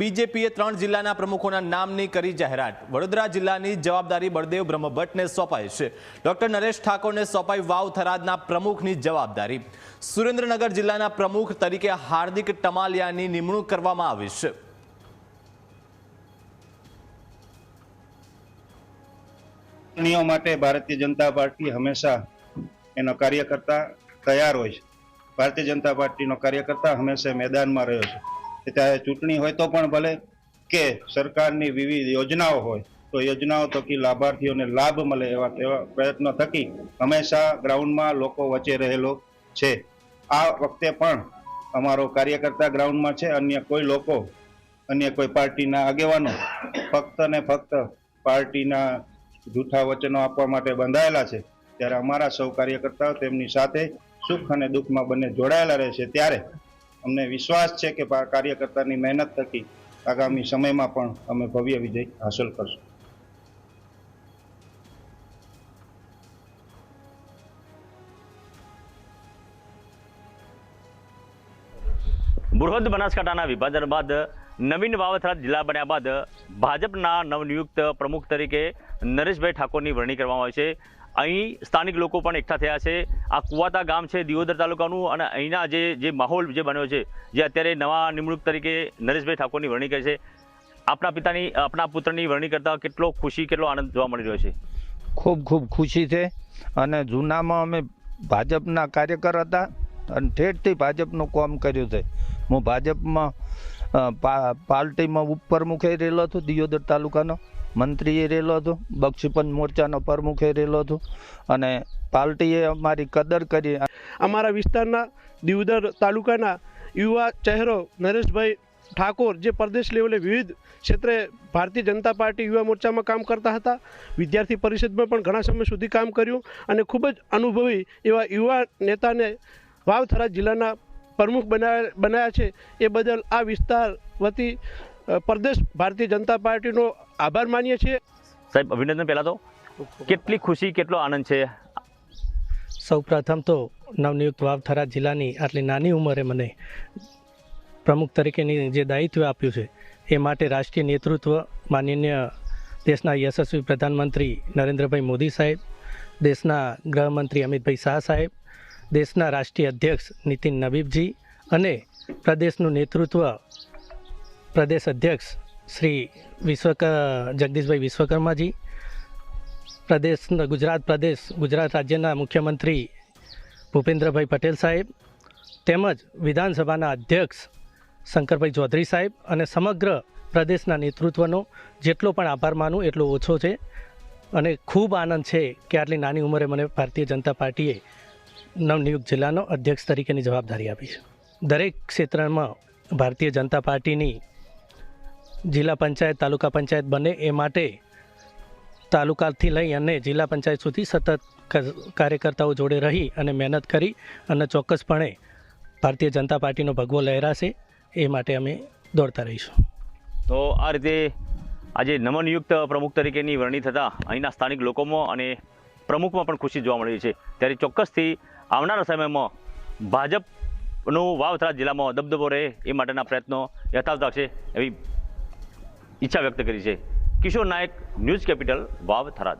બીજેપીએ ત્રણ જિલ્લાના પ્રમુખોના નામની કરી જાહેરાત. વડોદરા જિલ્લાની જવાબદારી બળદેવ બ્રહ્મભટ્ટને સોંપાઈ છે. ડોક્ટર નરેશ ઠાકોરને સોંપાઈ વાવ થરાદના પ્રમુખની જવાબદારી. સુરેન્દ્રનગર જિલ્લાના પ્રમુખ તરીકે હાર્દિક ટમાલિયાની નિમણૂક કરવામાં આવી છે. ચૂંટણીઓ માટે ભારતીય જનતા પાર્ટી હંમેશા એનો કાર્યકર્તા તૈયાર હોય છે. ભારતીય જનતા પાર્ટીનો કાર્યકર્તા હંમેશા મેદાનમાં રહ્યો છે. ચાહે ચૂંટણી હોય તો પણ ભલે કે સરકારની વિવિધ યોજનાઓ હોય, તો યોજનાઓ થકી લાભાર્થીઓને લાભ મળે એવા તેવા પ્રયત્નો થકી હંમેશા ગ્રાઉન્ડમાં લોકો વચ્ચે રહેલો છે. આ વખતે પણ અમારો કાર્યકર્તા ગ્રાઉન્ડમાં છે. અન્ય કોઈ લોકો, અન્ય કોઈ પાર્ટીના આગેવાનો ફક્ત ને ફક્ત પાર્ટીના જૂઠા વચનો આપવા માટે બંધાયેલા છે. ત્યારે અમારા સૌ કાર્યકર્તાઓ તેમની સાથે સુખ અને દુઃખમાં બંને જોડાયેલા રહે છે. ત્યારે અમને વિશ્વાસ છે કે કાર્યકર્તાની મહેનત થકી આગામી સમયમાં પણ અમે ભવ્ય વિજય હાંસલ કરશું. બૃહદ બનાસકાંઠાના વિભાજન બાદ નવીન વાવથરા જિલ્લા બન્યા બાદ ભાજપના નવનિયુક્ત પ્રમુખ તરીકે નરેશભાઈ ઠાકોરની વરણી કરવામાં આવી છે. અહીં સ્થાનિક લોકો પણ એકઠા થયા છે. આ કુવાતા ગામ છે દિયોદર તાલુકાનું અને અહીંના જે જે માહોલ જે બન્યો છે, જે અત્યારે નવા નિમણૂક તરીકે નરેશભાઈ ઠાકોરની વરણી કરે છે. આપણા પિતાની આપણા પુત્રની વરણી કરતાં કેટલો ખુશી, કેટલો આનંદ જોવા મળી રહ્યો છે? ખૂબ ખૂબ ખુશી છે અને જૂનામાં અમે ભાજપના કાર્યકર હતા અને ઠેઠથી ભાજપનું કામ કર્યું છે. હું ભાજપમાં પાર્ટીમાં પાર્ટીમાં ઉપપ્રમુખે રહેલો હતો દિયોદર તાલુકાનો. મંત્રીએ રહેલો હતો, બક્ષીપંચ મોરચાનો પ્રમુખે રહેલો હતો અને પાર્ટીએ અમારી કદર કરી. અમારા વિસ્તારના દિવદર તાલુકાના યુવા ચહેરો નરેશભાઈ ઠાકોર જે પ્રદેશ લેવલે વિવિધ ક્ષેત્રે ભારતીય જનતા પાર્ટી યુવા મોરચામાં કામ કરતા હતા, વિદ્યાર્થી પરિષદમાં પણ ઘણા સમય સુધી કામ કર્યું અને ખૂબ જ અનુભવી એવા યુવા નેતાને વાવથરા જિલ્લાના પ્રમુખ બનાવ્યા બનાવ્યા છે. એ બદલ આ વિસ્તાર વતી પ્રદેશ ભારતીય જનતા પાર્ટીનો આભાર માનીએ છીએ. સાહેબ અભિનંદન પહેલાં તો. કેટલી ખુશી કેટલો આનંદ છે? સૌપ્રથમ તો નવનિયુક્ત વાવથરા જિલ્લાની આટલી નાની ઉંમરે મને પ્રમુખ તરીકેની જે દાયિત્વ આપ્યું છે એ માટે રાષ્ટ્રીય નેતૃત્વ માનનીય દેશના યશસ્વી પ્રધાનમંત્રી નરેન્દ્રભાઈ મોદી સાહેબ દેશના ગૃહમંત્રી અમિતભાઈ શાહ સાહેબ દેશના રાષ્ટ્રીય અધ્યક્ષ નીતિન નબીબજી અને પ્રદેશનું નેતૃત્વ પ્રદેશ અધ્યક્ષ શ્રી વિશ્વક, જગદીશભાઈ વિશ્વકર્માજી પ્રદેશ ગુજરાત પ્રદેશ, ગુજરાત રાજ્યના મુખ્યમંત્રી ભૂપેન્દ્રભાઈ પટેલ સાહેબ, તેમજ વિધાનસભાના અધ્યક્ષ શંકરભાઈ ચૌધરી સાહેબ અને સમગ્ર પ્રદેશના નેતૃત્વનો જેટલો પણ આભાર માનું એટલો ઓછો છે. અને ખૂબ આનંદ છે કે આટલી નાની ઉંમરે મને ભારતીય જનતા પાર્ટીએ નવનિયુક્ત જિલ્લાનો અધ્યક્ષ તરીકેની જવાબદારી આપી છે. દરેક ક્ષેત્રમાં ભારતીય જનતા પાર્ટીની જિલ્લા પંચાયત, તાલુકા પંચાયત બને એ માટે તાલુકાથી લઈ અને જિલ્લા પંચાયત સુધી સતત કાર્યકર્તાઓ જોડે રહી અને મહેનત કરી અને ચોક્કસપણે ભારતીય જનતા પાર્ટીનો ભગવો લહેરાશે એ માટે અમે દોડતા રહીશું. તો આ રીતે આજે નવનિયુક્ત પ્રમુખ તરીકેની વરણી થતાં અહીંના સ્થાનિક લોકોમાં અને પ્રમુખમાં પણ ખુશી જોવા મળી છે. ત્યારે ચોક્કસથી આવનારા સમયમાં ભાજપનું વાવથરા જિલ્લામાં દબદબો રહે એ માટેના પ્રયત્નો યથાવત છે એવી ઈચ્છા વ્યક્ત કરી છે. Kishore Nayak news capital Vav Tharad.